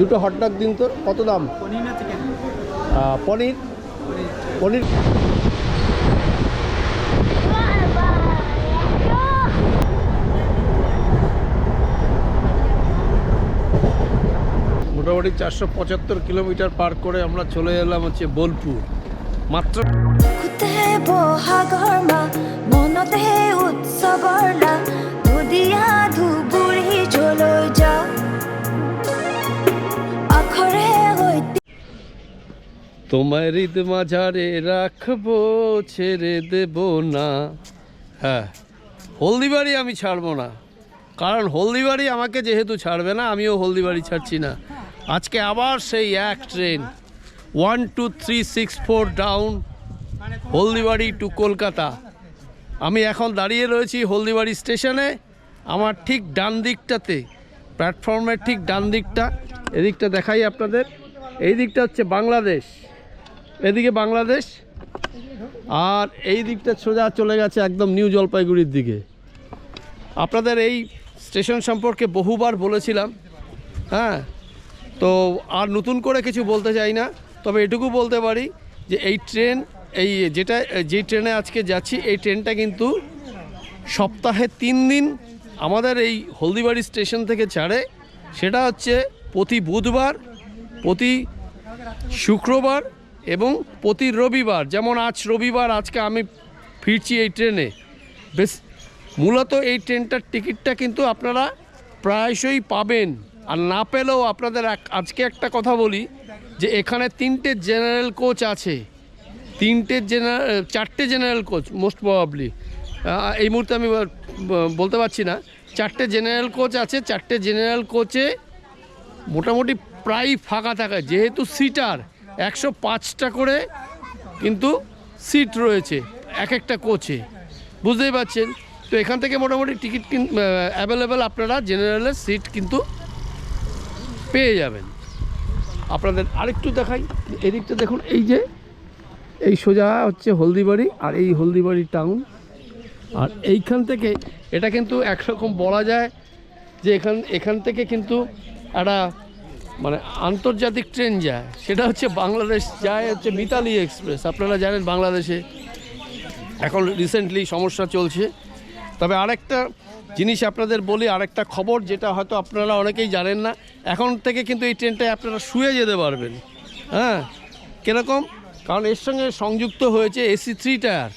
দুটো হটডগ দিন তোর কত দাম? পনির পনির? মোটামুটি চারশো পঁচাত্তর কিলোমিটার পার করে আমরা চলে এলাম হচ্ছে বোলপুর। মাত্র উৎসৱৰ লা ধুদিয়া ধুবুৰী যলৈ তোমার হৃদ মাঝারে রাখব, ছেড়ে দেব না। হ্যাঁ হলদিবাড়ি আমি ছাড়বো না। কারণ হলদিবাড়ি আমাকে যেহেতু ছাড়বে না, আমিও হলদিবাড়ি ছাড়ছি না। আজকে আবার সেই এক train one two three six four down Haldibari to Kolkata. আমি এখন দাঁড়িয়ে রয়েছি হলদিবাড়ি স্টেশনে, আমার ঠিক ডান দিকটাতে প্ল্যাটফর্মের ঠিক ডান দিকটা। এদিকটা দেখাই আপনাদের। এই দিকটা হচ্ছে বাংলাদেশ। এদিকে বাংলাদেশ, আর এই দিকটা সোজা চলে গেছে একদম নিউ জলপাইগুড়ির দিকে। আপনাদের এই স্টেশন সম্পর্কে বহুবার বলেছিলাম হ্যাঁ? তো আর নতুন করে কিছু বলতে চাই না, তবে এটুকু বলতে পারি যে এই ট্রেন, এই যেটা যেই ট্রেনে আজকে যাচ্ছি, এই ট্রেনটা কিন্তু সপ্তাহে তিন দিন আমাদের এই হলদিবাড়ি স্টেশন থেকে ছাড়ে। সেটা হচ্ছে প্রতি বুধবার, প্রতি শুক্রবার এবং প্রতি রবিবার, যেমন আজ রবিবার, আজকে আমি ফিরছি এই ট্রেনে। বেশ, মূলত এই ট্রেনটার টিকিটটা কিন্তু আপনারা প্রায়শই পাবেন। আর না পেলেও আপনাদের আজকে একটা কথা বলি, যে এখানে তিনটে জেনারেল কোচ আছে। তিনটে জেনারেল চারটে জেনারেল কোচ, মোস্ট প্রবাবলি। এই মুহূর্তে আমি বলতে পারছি না। চারটে জেনারেল কোচ আছে, চারটে জেনারেল কোচে মোটামুটি প্রায় ফাঁকা থাকে, যেহেতু সিটার। একশো পাঁচটা করে কিন্তু সিট রয়েছে এক একটা কোচে। বুঝতেই পারছেন? তো এখান থেকে মোটামুটি টিকিট অ্যাভেলেবেল আপনারা জেনারেলের সিট কিন্তু পেয়ে যাবেন। আপনাদের আরেকটু দেখাই, এদিকটা দেখুন, এই যে, এই সোজা হচ্ছে হলদিবাড়ি আর এই হলদিবাড়ি টাউন। আর এইখান থেকে, এটা কিন্তু একরকম বলা যায় যে এখান এখান থেকে কিন্তু একটা মানে আন্তর্জাতিক ট্রেন যায়, সেটা হচ্ছে বাংলাদেশ যায় হচ্ছে মিতালি এক্সপ্রেস। আপনারা জানেন বাংলাদেশে এখন রিসেন্টলি সমস্যা চলছে। তবে আরেকটা জিনিস আপনাদের বলি, আরেকটা খবর যেটা হয়তো আপনারা অনেকেই জানেন না, এখন থেকে কিন্তু এই ট্রেনটায় আপনারা শুয়ে যেতে পারবেন। হ্যাঁ? কীরকম? কারণ এর সঙ্গে সংযুক্ত হয়েছে এসি থ্রি টায়ার,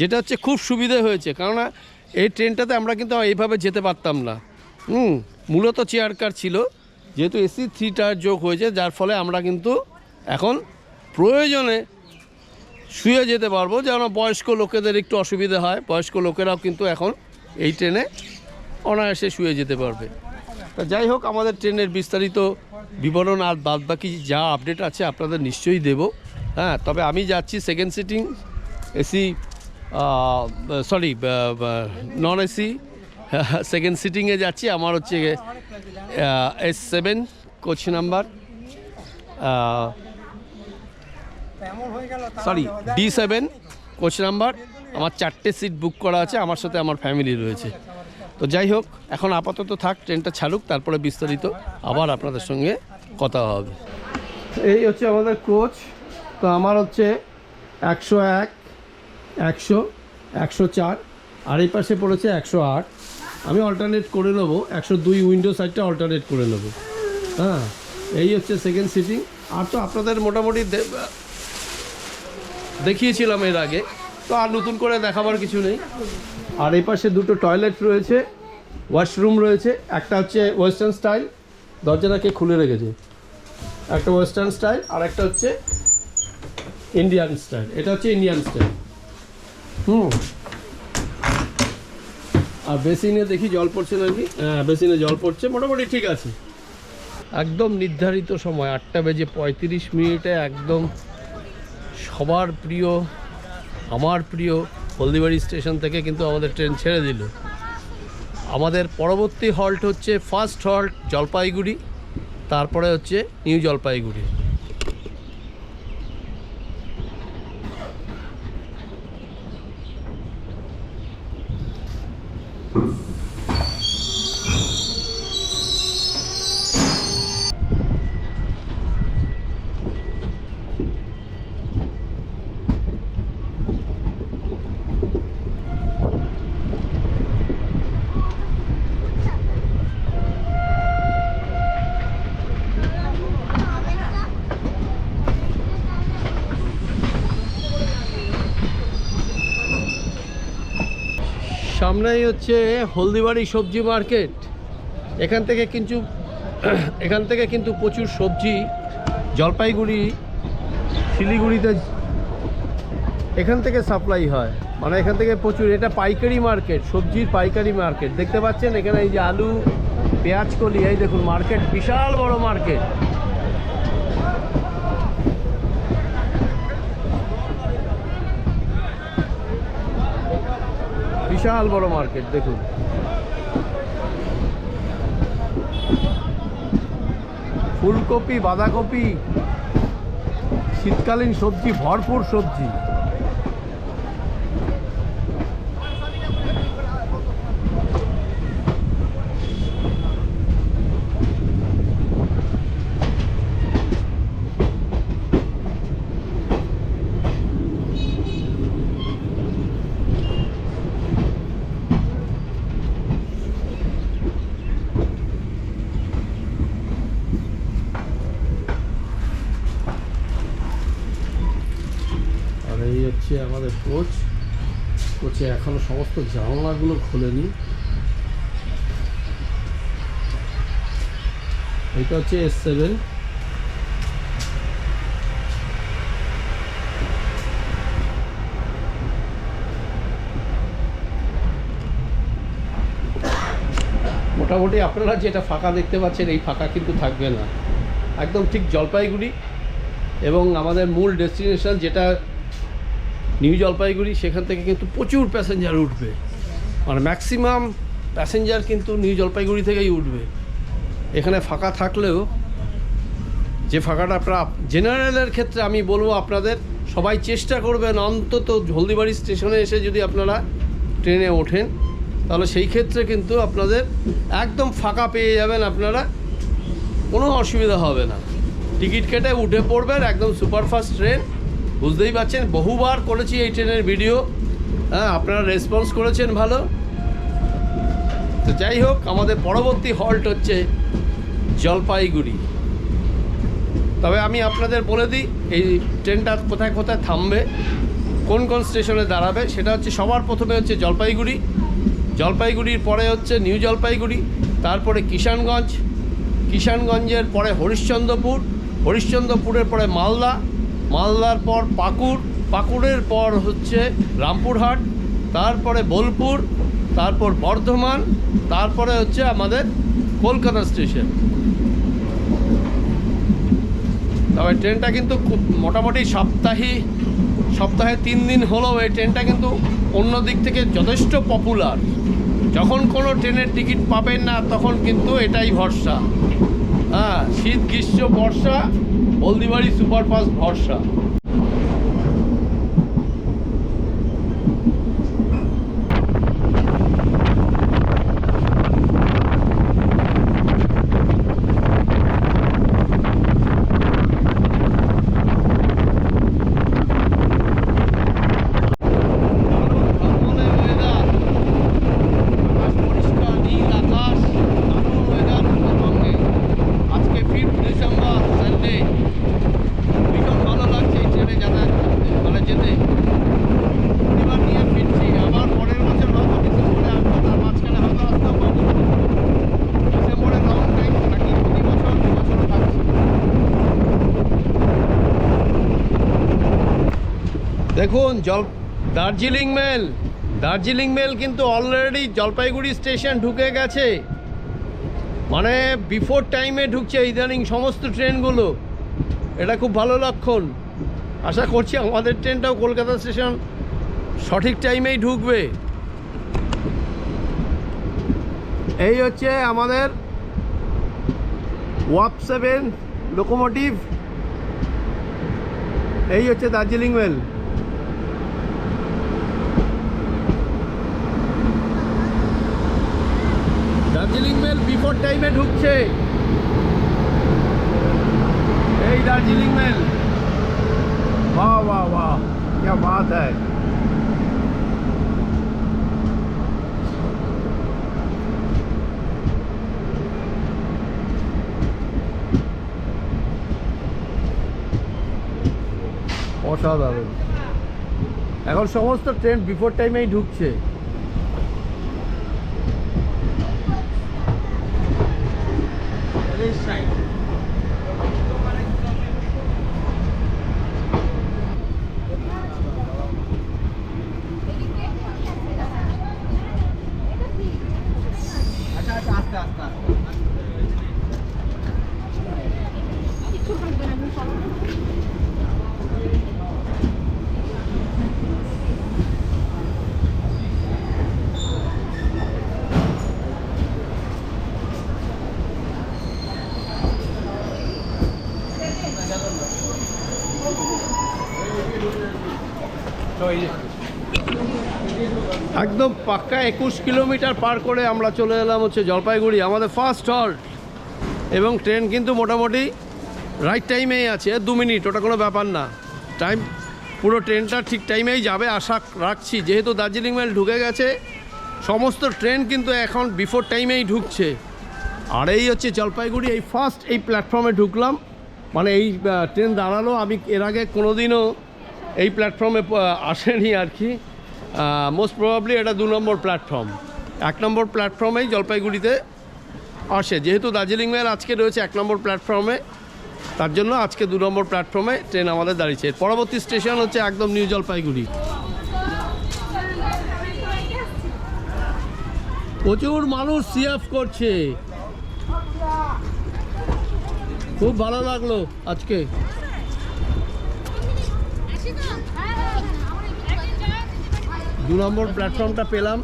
যেটা হচ্ছে খুব সুবিধে হয়েছে। কেননা এই ট্রেনটাতে আমরা কিন্তু এইভাবে যেতে পারতাম না। হুম, মূলত চেয়ার কার ছিল। যেহেতু এসি থ্রি টায়ার যোগ হয়েছে, যার ফলে আমরা কিন্তু এখন প্রয়োজনে শুয়ে যেতে পারব। যেন বয়স্ক লোকেদের একটু অসুবিধা হয়, বয়স্ক লোকেরাও কিন্তু এখন এই ট্রেনে অনায়াসে শুয়ে যেতে পারবে। তা যাই হোক, আমাদের ট্রেনের বিস্তারিত বিবরণ আর বাদ বাকি যা আপডেট আছে আপনাদের নিশ্চয়ই দেব। হ্যাঁ তবে আমি যাচ্ছি second sitting AC sorry non AC second সিটিংয়ে যাচ্ছি, আমার হচ্ছে S seven coach number sorry D seven coach number আমার চারটে সিট বুক করা আছে, আমার সাথে আমার ফ্যামিলি রয়েছে। তো যাই হোক, এখন আপাতত থাক ট্রেনটা ছাড়ুক, তারপরে বিস্তারিত আবার আপনাদের সঙ্গে কথা হবে। এই হচ্ছে আমাদের কোচ তো আমার হচ্ছে একশো এক, একশো একশো চার, আর এই পাশে পড়েছে একশো আট। আমি অল্টারনেট করে নেব। একশো দুই উইন্ডো সাইডটা অল্টারনেট করে নেব। হ্যাঁ এই হচ্ছে সেকেন্ড সিটিং আর তো আপনাদের মোটামুটি দেখিয়েছিলাম এর আগে। তো আর নতুন করে দেখাবার কিছু নেই। আর এই পাশে দুটো টয়লেট রয়েছে ওয়াশরুম রয়েছে। একটা হচ্ছে ওয়েস্টার্ন স্টাইল দরজাটাকে খুলে রেখেছে। একটা ওয়েস্টার্ন স্টাইল আর একটা হচ্ছে ইন্ডিয়ান স্টাইল এটা হচ্ছে ইন্ডিয়ান স্টাইল হুম। আর বেসিনে দেখি জল পড়ছে নাকি? হ্যাঁ বেসিনে জল পড়ছে, মোটামুটি ঠিক আছে। একদম নির্ধারিত সময়, আটটা বেজে পঁয়ত্রিশ মিনিটে একদম সবার প্রিয়, আমার প্রিয় হলদিবাড়ি স্টেশন থেকে কিন্তু আমাদের ট্রেন ছেড়ে দিল। আমাদের পরবর্তী হল্ট হচ্ছে ফার্স্ট হল্ট জলপাইগুড়ি, তারপরে হচ্ছে নিউ জলপাইগুড়ি। সামনেই হচ্ছে হলদিবাড়ি সবজি মার্কেট। এখান থেকে কিন্তু, এখান থেকে কিন্তু প্রচুর সবজি, জলপাইগুড়ি, শিলিগুড়িতে এখান থেকে সাপ্লাই হয়। মানে এখান থেকে প্রচুর, এটা পাইকারি মার্কেট, সবজির পাইকারি মার্কেট। দেখতে পাচ্ছেন এখানে এই যে আলু, পেঁয়াজ কলি, এই দেখুন, মার্কেট বিশাল বড় মার্কেট। বিশাল বড় মার্কেট দেখুন। ফুলকপি বাঁধাকপি শীতকালীন সবজি ভরপুর সবজি আর এই হচ্ছে আমাদের কোচ কোচে এখনও সমস্ত জানলাগুলো খোলেনি। এটা হচ্ছে এস সেভেন মোটামুটি আপনারা যেটা ফাঁকা দেখতে পাচ্ছেন, এই ফাঁকা কিন্তু থাকবে না। একদম ঠিক জলপাইগুড়ি এবং আমাদের মূল ডেস্টিনেশন যেটা নিউ জলপাইগুড়ি, সেখান থেকে কিন্তু প্রচুর প্যাসেঞ্জার উঠবে। মানে ম্যাক্সিমাম প্যাসেঞ্জার কিন্তু নিউ জলপাইগুড়ি থেকেই উঠবে। এখানে ফাঁকা থাকলেও যে ফাঁকাটা প্রাপ জেনারেলের ক্ষেত্রে আমি বলব আপনাদের, সবাই চেষ্টা করবেন অন্তত হলদিবাড়ি স্টেশনে এসে যদি আপনারা ট্রেনে ওঠেন, তাহলে সেই ক্ষেত্রে কিন্তু আপনাদের একদম ফাঁকা পেয়ে যাবেন আপনারা, কোনো অসুবিধা হবে না। টিকিট কেটে উঠে পড়বেন, একদম সুপারফাস্ট ট্রেন বুঝতেই পারছেন? বহুবার করেছি এই ট্রেনের ভিডিও। হ্যাঁ আপনারা রেসপন্স করেছেন ভালো। তো যাই হোক, আমাদের পরবর্তী হল্ট হচ্ছে জলপাইগুড়ি। তবে আমি আপনাদের বলে দিই, এই ট্রেনটা কোথায় কোথায় থামবে, কোন কোন স্টেশনে দাঁড়াবে, সেটা হচ্ছে সবার প্রথমে হচ্ছে জলপাইগুড়ি। জলপাইগুড়ির পরে হচ্ছে নিউ জলপাইগুড়ি, তারপরে কিষানগঞ্জ। কিষানগঞ্জের পরে হরিশ্চন্দ্রপুর, হরিশ্চন্দ্রপুরের পরে মালদা মালদার পর পাকুড়, পাকুড়ের পর হচ্ছে রামপুরহাট, তারপরে বোলপুর, তারপর বর্ধমান, তারপরে হচ্ছে আমাদের কলকাতা স্টেশন। তবে ট্রেনটা কিন্তু খুব মোটামুটি সপ্তাহে সপ্তাহে তিন দিন হলেও এই ট্রেনটা কিন্তু অন্য দিক থেকে যথেষ্ট পপুলার যখন কোনো ট্রেনের টিকিট পাবেন না, তখন কিন্তু এটাই ভরসা। হ্যাঁ শীত গ্রীষ্ম বর্ষা হলদিবাড়ি সুপারফাস্ট ভরসা ঝলমলে weather, আকাশ পরিষ্কার, নীল আকাশ, দারুণ weather উত্তরবঙ্গে। আজকে ফিফথ ডিসেম্বর সানডে ভীষণ ভালো লাগছে এই ট্রেনে যাতায়াত করতে মানে যেতে পরিবার নিয়ে ফিরছি আবার পরের বছর হয়তো ডিসেম্বরে আসব তার মাঝখানে হয়তো আসতেও পারি ডিসেম্বরে লং টাইম থাকি প্রতি বছর দু বছরও থাকছি দেখুন, জল, দার্জিলিং মেল। দার্জিলিং মেল কিন্তু অলরেডি জলপাইগুড়ি স্টেশন ঢুকে গেছে। মানে বিফোর টাইমে ঢুকছে ইদানিং সমস্ত ট্রেনগুলো। এটা খুব ভালো লক্ষণ। আশা করছি আমাদের ট্রেনটাও কলকাতা স্টেশন সঠিক টাইমেই ঢুকবে। এই হচ্ছে আমাদের ওয়াপ সেভেন লোকোমোটিভ এই হচ্ছে Darjeeling mail. Darjeeling mail before টাইমে ঢুকছে এই দার্জিলিং মেল वाह वाह वाह क्या बात है অসাধারণ এখন সমস্ত ট্রেন বিফোর টাইমেই ঢুকছে একদম পাক্কা একুশ কিলোমিটার পার করে আমরা চলে এলাম হচ্ছে জলপাইগুড়ি, আমাদের ফার্স্ট হল্ট এবং ট্রেন কিন্তু মোটামুটি রাইট টাইমেই আছে, দু মিনিট ওটা কোনো ব্যাপার না। টাইম পুরো ট্রেনটা ঠিক টাইমেই যাবে, আশা রাখছি। যেহেতু দার্জিলিং মেল ঢুকে গেছে, সমস্ত ট্রেন কিন্তু এখন বিফোর টাইমেই ঢুকছে। আর এই হচ্ছে জলপাইগুড়ি, এই ফার্স্ট এই প্ল্যাটফর্মে ঢুকলাম। মানে এই ট্রেন দাঁড়াল। আমি এর আগে কোনোদিনও এই প্ল্যাটফর্মে আসেনি আর কি। মোস্ট প্রবাবলি এটা দু নম্বর প্ল্যাটফর্ম এক নম্বর প্ল্যাটফর্মেই জলপাইগুড়িতে আসে। যেহেতু দার্জিলিং মেল আজকে রয়েছে এক নম্বর প্ল্যাটফর্মে তার জন্য আজকে দু নম্বর প্ল্যাটফর্মে ট্রেন আমাদের দাঁড়িয়েছে। পরবর্তী স্টেশন হচ্ছে একদম নিউ জলপাইগুড়ি প্রচুর মানুষ সিএফ করছে। খুব ভালো লাগল আজকে। দু নম্বর প্ল্যাটফর্মটা পেলাম।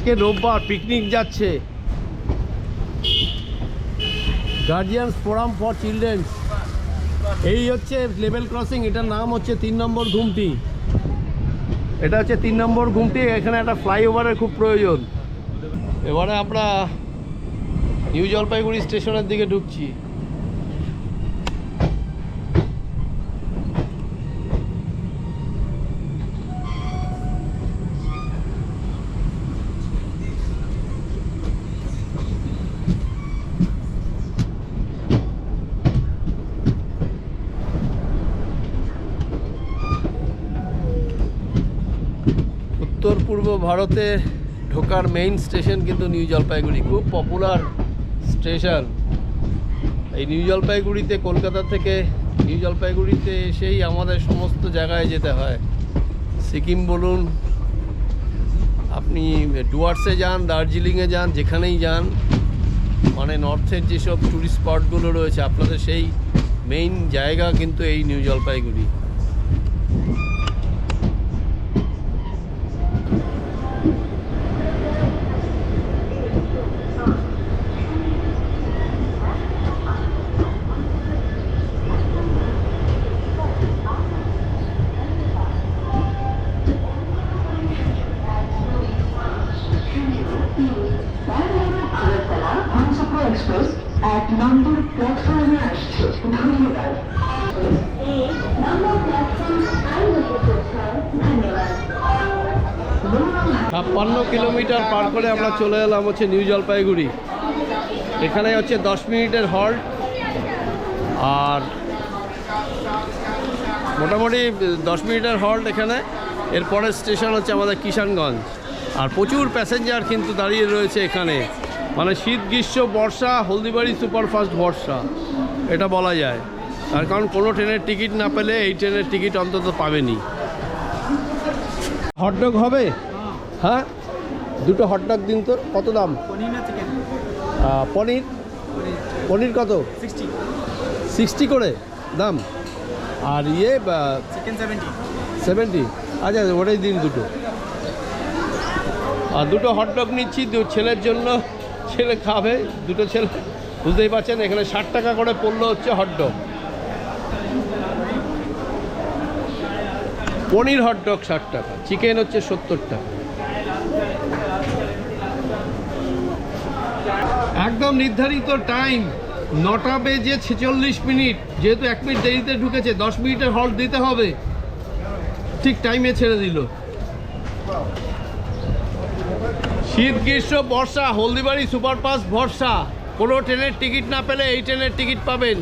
আজকে রোববার পিকনিক যাচ্ছে। গার্জিয়ানস ফোরাম ফর চিলড্রেন্স এই হচ্ছে লেভেল ক্রসিং এটার নাম হচ্ছে তিন নম্বর ঘুমটি। এটা হচ্ছে তিন নম্বর ঘুমটি, এখানে একটা ফ্লাইওভারের খুব প্রয়োজন। এবারে আমরা নিউ জলপাইগুড়ি স্টেশনের দিকে ঢুকছি উত্তর পূর্ব ভারতে ঢোকার মেইন স্টেশন কিন্তু নিউ জলপাইগুড়ি খুব পপুলার স্টেশন এই নিউ জলপাইগুড়িতে কলকাতা থেকে নিউ জলপাইগুড়িতে এসেই আমাদের সমস্ত জায়গায় যেতে হয়। সিকিম বলুন, আপনি ডুয়ার্সে যান, দার্জিলিংয়ে যান, যেখানেই যান মানে নর্থের যেসব ট্যুরিস্ট স্পটগুলো রয়েছে, আপনাদের সেই মেইন জায়গা কিন্তু এই নিউ জলপাইগুড়ি পার করে আমরা চলে এলাম হচ্ছে নিউ জলপাইগুড়ি। এখানে হচ্ছে দশ মিনিটের হল্ট আর মোটামুটি দশ মিনিটের হল্ট এখানে। এরপরের স্টেশন হচ্ছে আমাদের কিষানগঞ্জ। আর প্রচুর প্যাসেঞ্জার কিন্তু দাঁড়িয়ে রয়েছে এখানে। মানে শীত, গ্রীষ্ম, বর্ষা, হলদিবাড়ি সুপারফাস্ট বর্ষা। এটা বলা যায়। তার কারণ কোনো ট্রেনের টিকিট না পেলে এই ট্রেনের টিকিট অন্তত পাবেনি। হটডগ হবে? হ্যাঁ? দুটো হটডগ দিন তো কত দাম? পনির পনির? কত? সিক্সটি করে? দাম? আর ইয়ে সেভেন্টি আচ্ছা ওটাই দিন দুটো। আর দুটো হটডগ নিচ্ছি দু ছেলের জন্য। ছেলে খাবে দুটো ছেলে। বুঝতেই পারছেন এখানে ষাট টাকা করে পড়ল হচ্ছে হটডগ পনির হটডগ ষাট টাকা চিকেন হচ্ছে সত্তর টাকা। একদম নির্ধারিত টাইম নটা বেজে ছেচল্লিশ মিনিট, যেহেতু এক মিনিট দেরিতে ঢুকেছে, দশ মিনিটের হল্ট দিতে হবে। ঠিক টাইমে ছেড়ে দিল। শীত, গ্রীষ্ম, বর্ষা, হলদিবাড়ি, সুপারফাস্ট, ভরসা। কোনো ট্রেনের টিকিট না পেলে এই ট্রেনের টিকিট পাবেন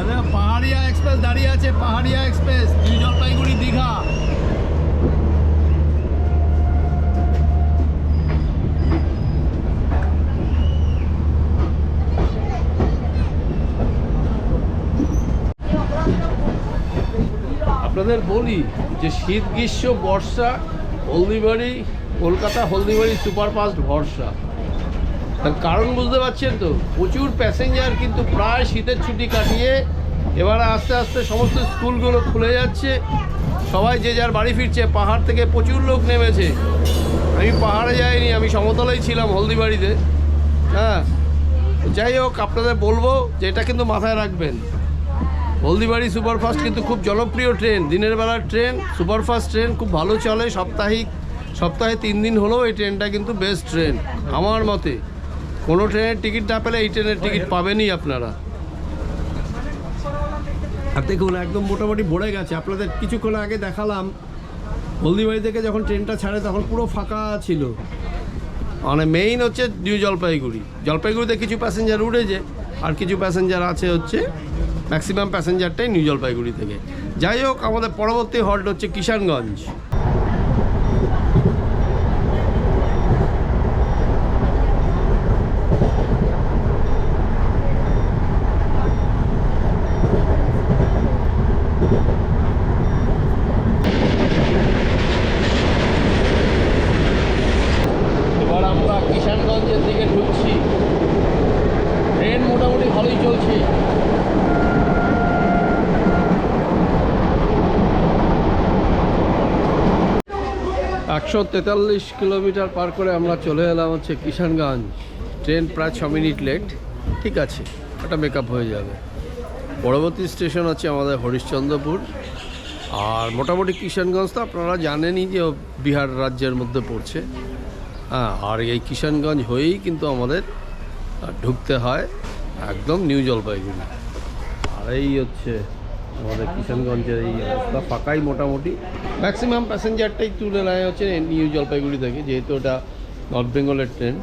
আরে পাহাড়িয়া এক্সপ্রেস দাঁড়িয়ে আছে পাহাড়িয়া এক্সপ্রেস নিউ জলপাইগুড়ি দীঘা আপনাদের বলি যে শীত, গ্রীষ্ম, বর্ষা, হলদিবাড়ি, কলকাতা, হলদিবাড়ি সুপারফাস্ট ভরসা। তার কারণ বুঝতে পারছেন তো? প্রচুর প্যাসেঞ্জার কিন্তু প্রায় শীতের ছুটি কাটিয়ে এবারে আস্তে আস্তে সমস্ত স্কুলগুলো খুলে যাচ্ছে। সবাই যে যার বাড়ি ফিরছে, পাহাড় থেকে প্রচুর লোক নেমেছে। আমি পাহাড়ে যাইনি, আমি সমতলেই ছিলাম হলদিবাড়িতে। হ্যাঁ যাই হোক, আপনাদের বলব যে এটা কিন্তু মাথায় রাখবেন। হলদিবাড়ি সুপারফাস্ট কিন্তু খুব জনপ্রিয় ট্রেন। দিনের বেলার ট্রেন সুপারফাস্ট ট্রেন খুব ভালো চলে। সাপ্তাহিক সপ্তাহে তিন দিন হলেও এই ট্রেনটা কিন্তু বেস্ট ট্রেন আমার মতে। কোনো ট্রেনের টিকিট না পেলে এই ট্রেনের টিকিট পাবেনই আপনারা। আর দেখুন একদম মোটামুটি ভরে গেছে। আপনাদের কিছুক্ষণ আগে দেখালাম হলদিবাড়ি থেকে যখন ট্রেনটা ছাড়ে তখন পুরো ফাঁকা ছিল। মানে মেইন হচ্ছে নিউ জলপাইগুড়ি। জলপাইগুড়িতে কিছু প্যাসেঞ্জার উঠেছে আর কিছু প্যাসেঞ্জার আছে হচ্ছে ম্যাক্সিমাম প্যাসেঞ্জারটাই নিউ জলপাইগুড়ি থেকে। যাই হোক আমাদের পরবর্তী হল্ট হচ্ছে কিষানগঞ্জ এবার আমরা কিষানগঞ্জের দিকে ঢুকছি ট্রেন মোটামুটি ভালোই চলছে একশো তেতাল্লিশ কিলোমিটার পার করে আমরা চলে এলাম হচ্ছে কিষানগঞ্জ। ট্রেন প্রায় ছ মিনিট লেট। ঠিক আছে ওটা মেকআপ হয়ে যাবে। পরবর্তী স্টেশন হচ্ছে আমাদের হরিশ্চন্দ্রপুর। আর মোটামুটি কিষানগঞ্জ তো আপনারা জানেনই যে বিহার রাজ্যের মধ্যে পড়ছে। হ্যাঁ আর এই কিষানগঞ্জ হয়েই কিন্তু আমাদের ঢুকতে হয় একদম নিউ জলপাইগুড়ি। আর এই হচ্ছে আমাদের কিষানগঞ্জের এই রাস্তা ফাঁকাই মোটামুটি। ম্যাক্সিমাম প্যাসেঞ্জারটাই তুলে নেয় হচ্ছে নিউ জলপাইগুড়ি থেকে, যেহেতু ওটা নর্থ বেঙ্গলের ট্রেন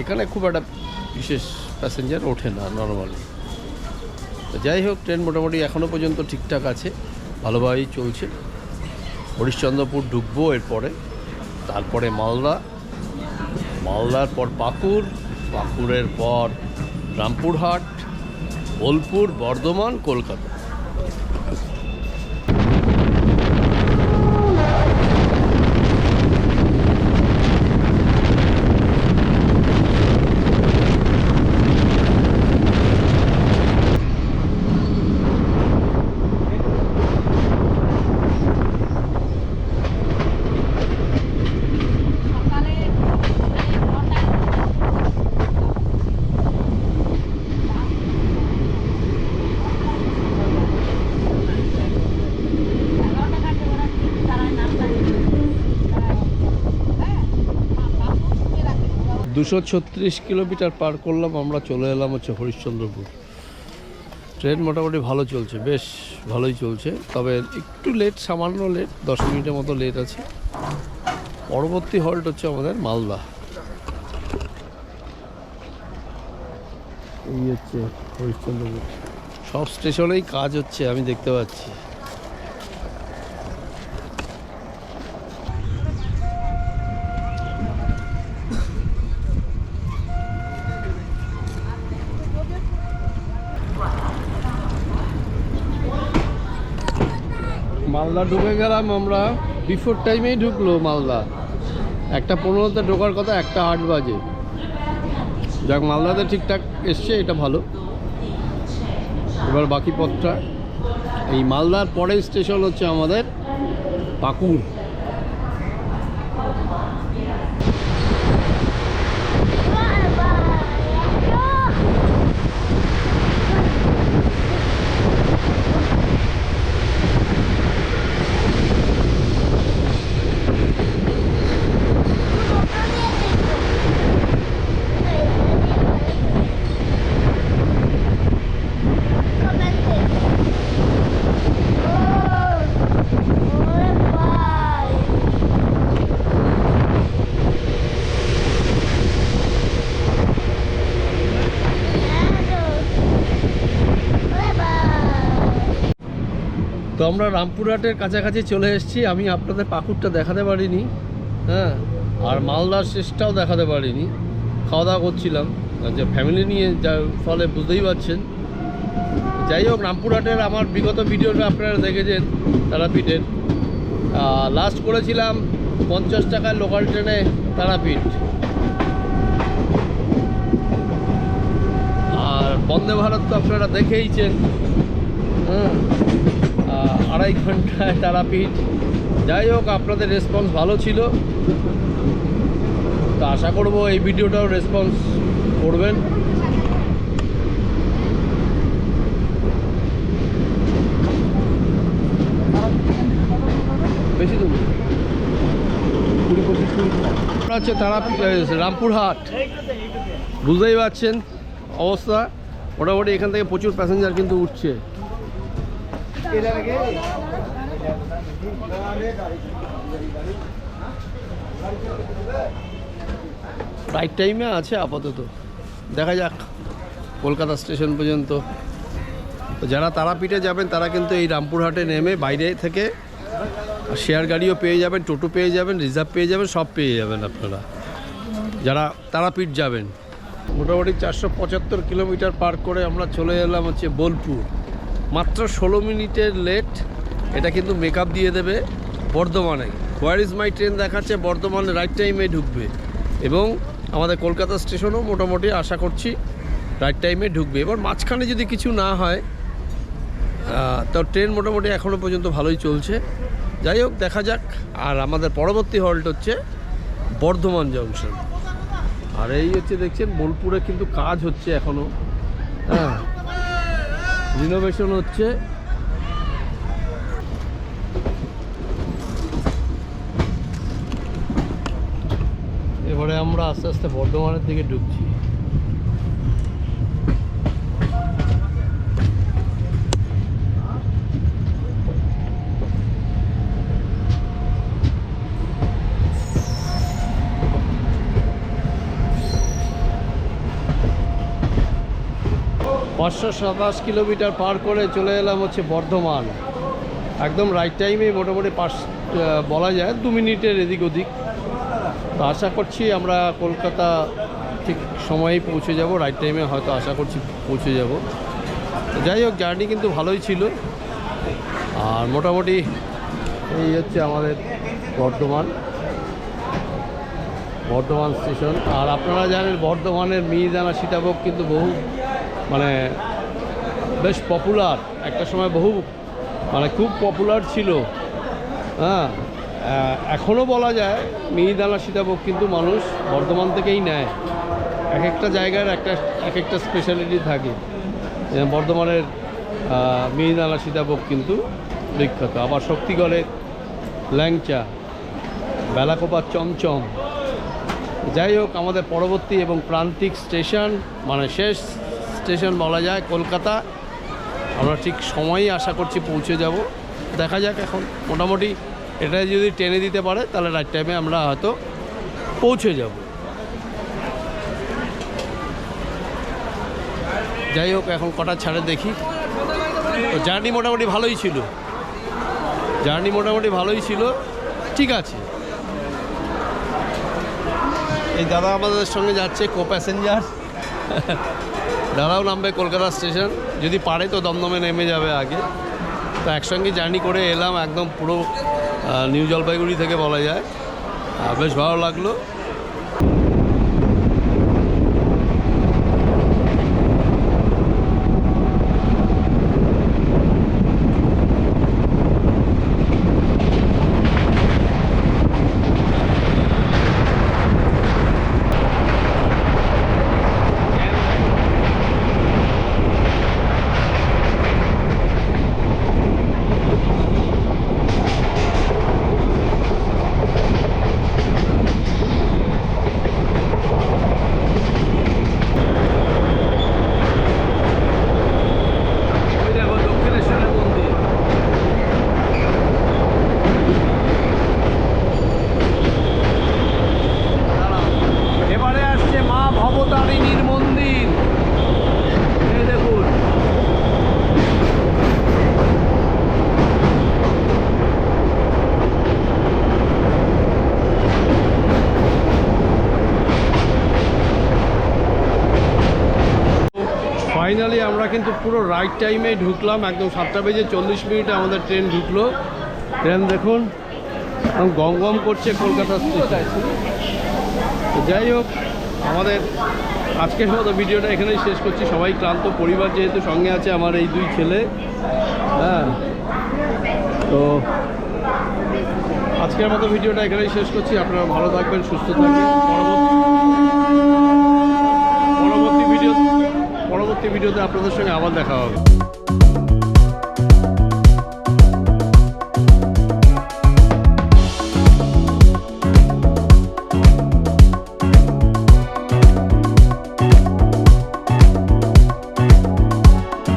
এখানে খুব একটা বিশেষ প্যাসেঞ্জার ওঠে না নর্মালি তো যাই হোক ট্রেন মোটামুটি এখনও পর্যন্ত ঠিকঠাক আছে, ভালোভাবেই চলছে। হরিশ্চন্দ্রপুর ঢুকবো এরপরে, তারপরে মালদা। মালদার পর পাকুড়, পাকুড়ের পর রামপুরহাট। বোলপুর বর্ধমান কলকাতা। দুশো ছত্রিশ কিলোমিটার পার করলাম, আমরা চলে এলাম হচ্ছে হরিশ্চন্দ্রপুর। ট্রেন মোটামুটি ভালো চলছে, বেশ ভালোই চলছে, তবে একটু লেট সামান্য লেট দশ মিনিটের মতো লেট আছে। পরবর্তী হল্ট হচ্ছে আমাদের মালদা। এই হচ্ছে হরিশ্চন্দ্রপুর। সব স্টেশনেই কাজ হচ্ছে, আমি দেখতে পাচ্ছি। মালদা ঢুকে গেলাম আমরা। বিফোর টাইমেই ঢুকলো মালদা। একটা পনেরোতে ঢোকার কথা, একটা আট বাজে। যাক, মালদাতে ঠিকঠাক এসছে, এটা ভালো। এবার বাকি পথটা। এই মালদার পরের স্টেশন হচ্ছে আমাদের পাকুড়। তো আমরা রামপুরহাটের কাছাকাছি চলে এসেছি। আমি আপনাদের পাকুড়টা দেখাতে পারিনি হ্যাঁ আর মালদার শেষটাও দেখাতে পারিনি। খাওয়া দাওয়া করছিলাম যে ফ্যামিলি নিয়ে যার ফলে বুঝতেই পারছেন। যাই হোক, রামপুরহাটের আমার বিগত ভিডিওটা আপনারা দেখেছেন তারাপীঠের লাস্ট করেছিলাম পঞ্চাশ টাকার লোকাল ট্রেনে তারাপীঠ আর বন্দে ভারত তো আপনারা দেখেইছেন হ্যাঁ। আড়াই ঘন্টায় তারাপীঠ। যাই হোক, আপনাদের রেসপন্স ভালো ছিল। তো আশা করব এই ভিডিওটাও রেসপন্স করবেন। বেশি দূর। কুড়ি পঁচিশ হচ্ছে তারা রামপুরহাট। বুঝতেই পারছেন অবস্থা। মোটামুটি এখান থেকে প্রচুর প্যাসেঞ্জার কিন্তু উঠছে। রাইট টাইমে আছে আপাতত। দেখা যাক, কলকাতা স্টেশন পর্যন্ত। যারা তারাপীঠে যাবেন, তারা কিন্তু এই রামপুরহাটে নেমে বাইরে থেকে শেয়ার গাড়িও পেয়ে যাবেন, টোটো পেয়ে যাবেন রিজার্ভ পেয়ে যাবেন, সব পেয়ে যাবেন আপনারা। যারা তারাপীঠ যাবেন, মোটামুটি চারশো পঁচাত্তর কিলোমিটার পার করে আমরা চলে এলাম হচ্ছে বোলপুর। মাত্র ষোলো মিনিটের লেট। এটা কিন্তু মেকআপ দিয়ে দেবে বর্ধমানে। হোয়ার ইজ মাই ট্রেন দেখাচ্ছে বর্ধমানে রাইট টাইমে ঢুকবে। এবং আমাদের কলকাতা স্টেশনও মোটামুটি আশা করছি রাইট টাইমে ঢুকবে। এবার মাঝখানে যদি কিছু না হয় তো ট্রেন মোটামুটি এখনও পর্যন্ত ভালোই চলছে। যাই হোক, দেখা যাক। আর আমাদের পরবর্তী হল্ট হচ্ছে বর্ধমান জংশন আর এই হচ্ছে দেখছেন, বোলপুরে কিন্তু কাজ হচ্ছে এখনও হ্যাঁ। রিনোভেশন হচ্ছে। এবারে আমরা আস্তে আস্তে বর্ধমানের দিকে ঢুকছি। পাঁচশো সাতাশ কিলোমিটার পার করে চলে এলাম হচ্ছে বর্ধমান। একদম রাইট টাইমে মোটামুটি পাঁচ বলা যায় দু মিনিটের এদিক ওদিক। তো আশা করছি আমরা কলকাতা ঠিক সময়েই পৌঁছে যাব রাইট টাইমে হয়তো আশা করছি পৌঁছে যাব। যাই হোক জার্নি কিন্তু ভালোই ছিল। আর মোটামুটি এই হচ্ছে আমাদের বর্ধমান। বর্ধমান স্টেশন। আর আপনারা জানেন, বর্ধমানের মিহিদানা সীতাভোগ কিন্তু বহু মানে বেশ পপুলার একটা সময় বহু মানে খুব পপুলার ছিল। হ্যাঁ এখনও বলা যায় মিহিদানা সীতাভোগ কিন্তু মানুষ বর্ধমান থেকেই নেয়। এক একটা জায়গার একটা, এক একটা স্পেশালিটি থাকে। বর্ধমানের মিহিদানা সীতাভোগ কিন্তু বিখ্যাত। আবার শক্তিগড়ের ল্যাংচা বেলাকোপার চমচম। যাই হোক, আমাদের পরবর্তী এবং প্রান্তিক স্টেশন মানে শেষ স্টেশন বলা যায়, কলকাতা। আমরা ঠিক সময়ই আশা করছি পৌঁছে যাব। দেখা যাক এখন। মোটামুটি এটা যদি টেনে দিতে পারে, তাহলে রাইট টাইমে আমরা হয়তো পৌঁছে যাব। যাই হোক, এখন কটা ছাড়ে দেখি। তো জার্নি মোটামুটি ভালোই ছিল। জার্নি মোটামুটি ভালোই ছিল। ঠিক আছে। এই দাদা আমাদের সঙ্গে যাচ্ছে কো প্যাসেঞ্জার দাদাও নামবে কলকাতা স্টেশন। যদি পারে তো দমদমে নেমে যাবে আগে। তো একসঙ্গে জার্নি করে এলাম একদম পুরো নিউ জলপাইগুড়ি থেকে বলা যায়। বেশ ভালো লাগল। ফাইনালি আমরা কিন্তু পুরো রাইট টাইমে ঢুকলাম, একদম সাতটা বেজে চল্লিশ মিনিটে আমাদের ট্রেন ঢুকলো। ট্রেন দেখুন গম গম করছে কলকাতা যাই হোক, আমাদের আজকের মতো ভিডিওটা এখানেই শেষ করছি। সবাই ক্লান্ত, পরিবার যেহেতু সঙ্গে আছে আমার এই দুই ছেলে হ্যাঁ। তো আজকের মতো ভিডিওটা এখানেই শেষ করছি। আপনারা ভালো থাকবেন, সুস্থ থাকবেন পরবর্তী ভিডিও পরবর্তী ভিডিওতে আপনাদের সঙ্গে আবার দেখা হবে।